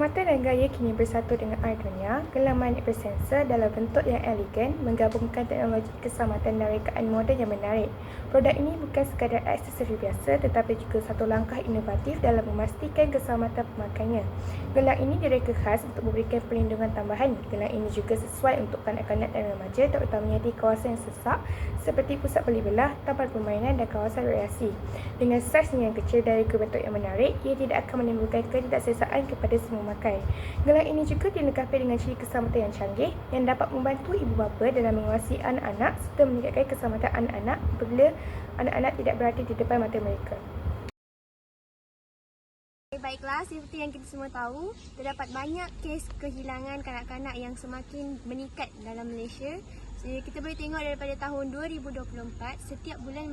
Keselamatan dan gaya kini bersatu dengan air dunia, gelang magnet bersensor dalam bentuk yang elegan menggabungkan teknologi keselamatan dan rekaan moden yang menarik. Produk ini bukan sekadar aksesori biasa tetapi juga satu langkah inovatif dalam memastikan keselamatan pemakainya. Gelang ini direka khas untuk memberikan perlindungan tambahan. Gelang ini juga sesuai untuk kanak-kanak dan remaja terutamanya di kawasan yang sesak seperti pusat beli belah, taman permainan dan kawasan rekreasi. Dengan saiznya yang kecil dan reka bentuk yang menarik, ia tidak akan menimbulkan ketidakselesaan kepada semua memakai. Gelang ini juga dilengkapi dengan ciri keselamatan yang canggih yang dapat membantu ibu bapa dalam mengawasi anak-anak serta meningkatkan keselamatan anak-anak apabila anak-anak tidak berada di depan mata mereka. Baiklah, seperti yang kita semua tahu, terdapat banyak kes kehilangan kanak-kanak yang semakin meningkat dalam Malaysia. Jadi kita boleh tengok daripada tahun 2024, setiap bulan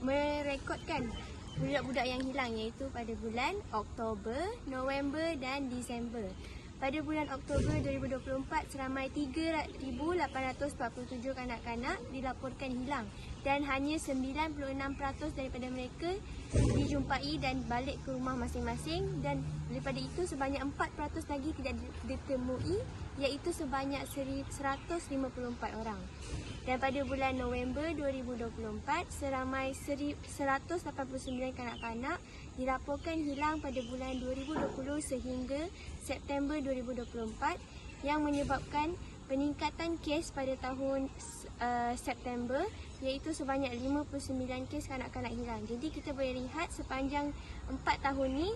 merekodkan budak-budak yang hilang iaitu pada bulan Oktober, November dan Disember. Pada bulan Oktober 2024, seramai 3,847 kanak-kanak dilaporkan hilang dan hanya 96% daripada mereka dijumpai dan balik ke rumah masing-masing dan daripada itu sebanyak 4% lagi tidak ditemui iaitu sebanyak 154 orang. Dan pada bulan November 2024, seramai 189 kanak-kanak dilaporkan hilang pada bulan 2020 sehingga September 2024 yang menyebabkan peningkatan kes pada tahun uh, September iaitu sebanyak 59 kes kanak-kanak hilang. Jadi kita boleh lihat sepanjang 4 tahun ni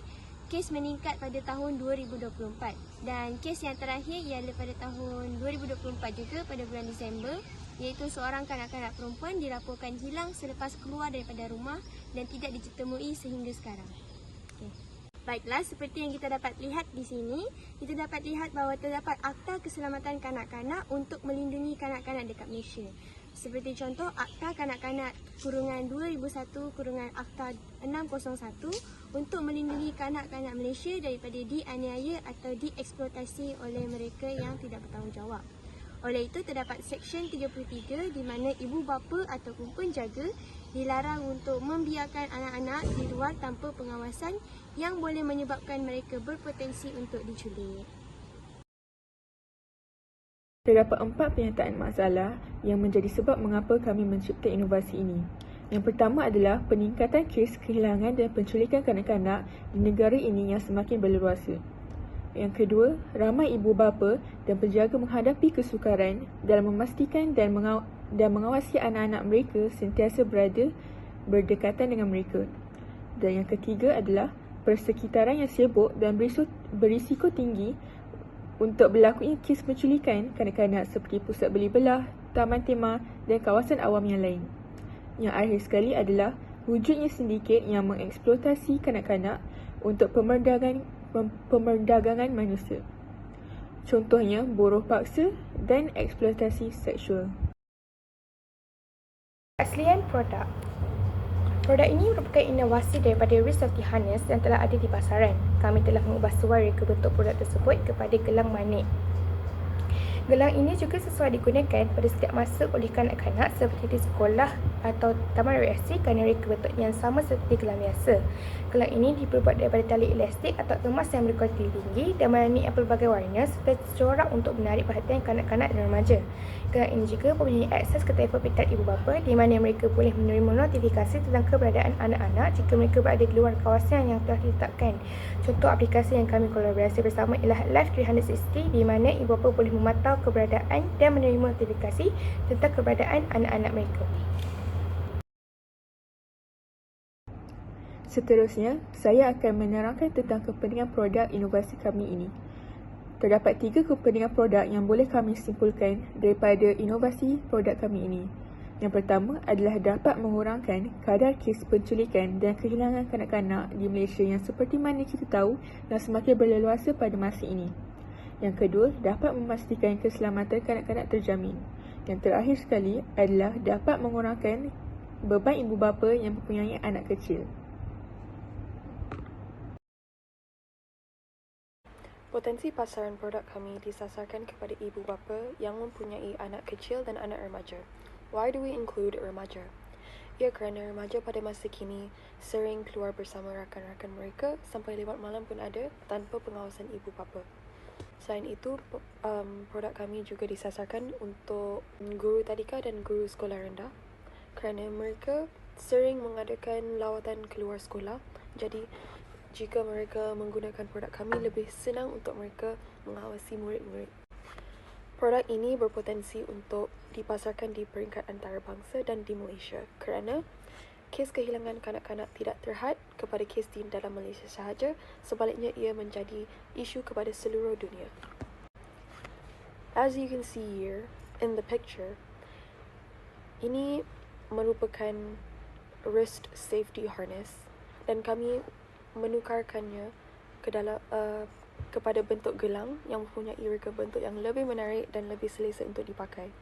kes meningkat pada tahun 2024 dan kes yang terakhir ialah pada tahun 2024 juga pada bulan Disember iaitu seorang kanak-kanak perempuan dilaporkan hilang selepas keluar daripada rumah dan tidak ditemui sehingga sekarang. Okay. Baiklah, seperti yang kita dapat lihat di sini, kita dapat lihat bahawa terdapat Akta Keselamatan Kanak-kanak untuk melindungi kanak-kanak dekat Malaysia. Seperti contoh Akta Kanak-kanak Kurungan 2001 Kurungan Akta 601 untuk melindungi kanak-kanak Malaysia daripada dianiaya atau dieksploitasi oleh mereka yang tidak bertanggungjawab. Oleh itu terdapat Seksyen 33 di mana ibu bapa ataupun penjaga dilarang untuk membiarkan anak-anak di luar tanpa pengawasan yang boleh menyebabkan mereka berpotensi untuk diculik. Terdapat empat penyataan masalah yang menjadi sebab mengapa kami mencipta inovasi ini. Yang pertama adalah peningkatan kes kehilangan dan penculikan kanak-kanak di negara ini yang semakin berleluasa. Yang kedua, ramai ibu bapa dan penjaga menghadapi kesukaran dalam memastikan dan, mengaw- dan mengawasi anak-anak mereka sentiasa berada berdekatan dengan mereka. Dan yang ketiga adalah persekitaran yang sibuk dan berisiko, berisiko tinggi untuk berlakunya kes penculikan kanak-kanak seperti pusat beli belah, taman tema dan kawasan awam yang lain. Yang akhir sekali adalah wujudnya sindiket yang mengeksploitasi kanak-kanak untuk pemerdagangan, pemerdagangan manusia. Contohnya buruh paksa dan eksploitasi seksual. Keaslian produk Produk ini merupakan inovasi daripada the Harness yang telah ada di pasaran. Kami telah mengubah suara ke bentuk produk tersebut kepada gelang magnet. Gelang ini juga sesuai digunakan pada setiap masa oleh kanak-kanak seperti di sekolah atau taman rekreasi kerana reka bentuknya yang sama seperti gelang biasa. Gelang ini diperbuat daripada tali elastik atau emas yang berkualiti tinggi dan melalui pelbagai warna serta corak untuk menarik perhatian kanak-kanak dan remaja. Gelang ini juga mempunyai akses ke telefon pintar ibu bapa di mana mereka boleh menerima notifikasi tentang keberadaan anak-anak jika mereka berada di luar kawasan yang telah ditetapkan. Contoh aplikasi yang kami kolaborasi bersama ialah Live 360 di mana ibu bapa boleh memantau keberadaan dan menerima notifikasi tentang keberadaan anak-anak mereka. Seterusnya, saya akan menerangkan tentang kepentingan produk inovasi kami ini. Terdapat tiga kepentingan produk yang boleh kami simpulkan daripada inovasi produk kami ini. Yang pertama adalah dapat mengurangkan kadar kes penculikan dan kehilangan kanak-kanak di Malaysia yang seperti mana kita tahu yang semakin berleluasa pada masa ini. Yang kedua, dapat memastikan keselamatan kanak-kanak terjamin. Yang terakhir sekali adalah dapat mengurangkan beban ibu bapa yang mempunyai anak kecil. Potensi pasaran produk kami disasarkan kepada ibu bapa yang mempunyai anak kecil dan anak remaja. Why do we include remaja? Ia kerana remaja pada masa kini sering keluar bersama rakan-rakan mereka sampai lewat malam pun ada tanpa pengawasan ibu bapa. Selain itu, um, produk kami juga disasarkan untuk guru tadika dan guru sekolah rendah kerana mereka sering mengadakan lawatan keluar sekolah. Jadi, jika mereka menggunakan produk kami, lebih senang untuk mereka mengawasi murid-murid. Produk ini berpotensi untuk dipasarkan di peringkat antarabangsa dan di Malaysia kerana kes kehilangan kanak-kanak tidak terhad kepada kes di dalam Malaysia sahaja, sebaliknya ia menjadi isu kepada seluruh dunia. As you can see here in the picture, ini merupakan wrist safety harness dan kami menukarkannya ke dalam uh, kepada bentuk gelang yang mempunyai reka bentuk yang lebih menarik dan lebih selesa untuk dipakai.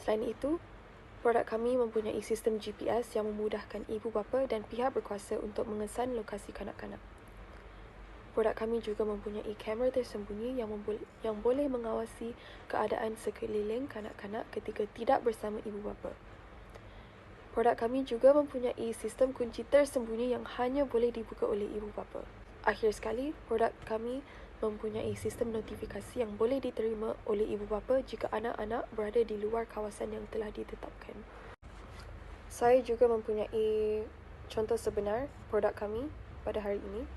Selain itu, produk kami mempunyai sistem GPS yang memudahkan ibu bapa dan pihak berkuasa untuk mengesan lokasi kanak-kanak. Produk kami juga mempunyai kamera tersembunyi yang, membol- yang boleh mengawasi keadaan sekeliling kanak-kanak ketika tidak bersama ibu bapa. Produk kami juga mempunyai sistem kunci tersembunyi yang hanya boleh dibuka oleh ibu bapa. Akhir sekali, produk kami mempunyai sistem notifikasi yang boleh diterima oleh ibu bapa jika anak-anak berada di luar kawasan yang telah ditetapkan. Saya juga mempunyai contoh sebenar produk kami pada hari ini.